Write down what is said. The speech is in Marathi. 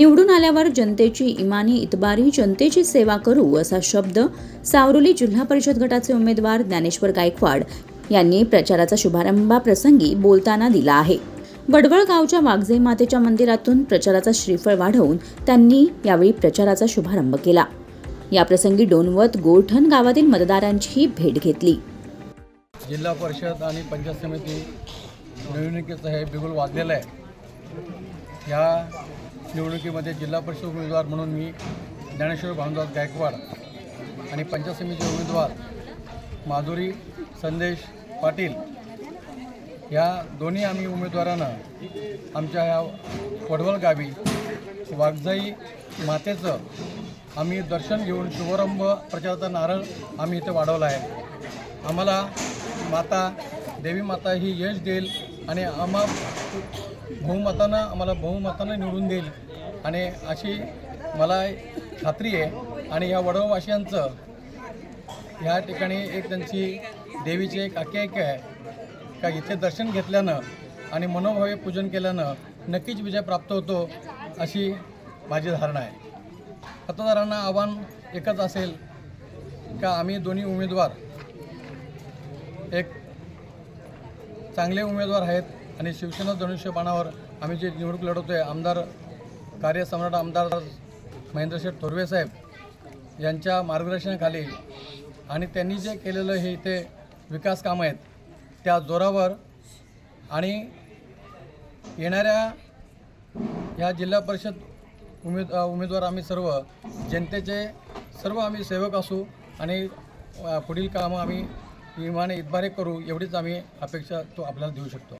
निवडून आल्यावर जनतेची इमानी इतबारी जनतेची सेवा करू असा शब्द सावरोली जिल्हा परिषद गटाचे उमेदवार ज्ञानेश्वर गायकवाड यांनी प्रचाराचा शुभारंभाप्रसंगी बोलताना दिला आहे. वडवळ गावच्या वाघजे मातेच्या मंदिरातून प्रचाराचा श्रीफळ वाढवून त्यांनी यावेळी प्रचाराचा शुभारंभ केला. याप्रसंगी डोनवत गोरठण गावातील मतदारांचीही भेट घेतली. जिल्हा परिषद आणि पंचायत समिती निवडणुकीचं हे बिगुल वाजलेलं आहे. ह्या निवडणुकीमध्ये जिल्हा परिषद उमेदवार म्हणून मी ज्ञानेश्वर भानुदास गायकवाड आणि पंचायत समितीचे उमेदवार माधुरी संदेश पाटील या दोन्ही आम्ही उमेदवारानं आमच्या ह्या वडवल गावी वागजाई मातेचं आम्ही दर्शन घेऊन शुभारंभ प्रचाराचा नारळ आम्ही इथे वाढवला आहे. आम्हाला माता देवी माता ही यश देईल आणि आम्हा बहुमतानं आम्हाला बहुमतानं निवडून देईल. आणि अशी मला खात्री आहे. आणि या वडववासियांचं ह्या ठिकाणी एक त्यांची देवीची एक आख्यायिका आहे. का इथे दर्शन घेतल्यानं आणि मनोभावे पूजन केल्यानं नक्कीच विजय प्राप्त होतो अशी माझी धारणा आहे. मतदारांना आव्हान एकच असेल का आम्ही दोन्ही उमेदवार एक चांगले उमेदवार आहेत आणि शिवसेना धनुष्यबाणावर आम्ही जे निवडणूक लढवतो आहे आमदार कार्यसम्राट आमदार महेंद्रशेठ थोरवे साहेब यांच्या मार्गदर्शनाखाली आणि त्यांनी जे केलेलं हे इथे विकास कामं आहेत त्या जोरावर आणि येणाऱ्या ह्या जिल्हा परिषद उमेद उमेदवार आम्ही सर्व जनतेचे सर्व आम्ही सेवक असू आणि पुढील कामं आम्ही विमाने इतबारे करू एवढीच आम्ही अपेक्षा तो आपल्याला देऊ शकतो.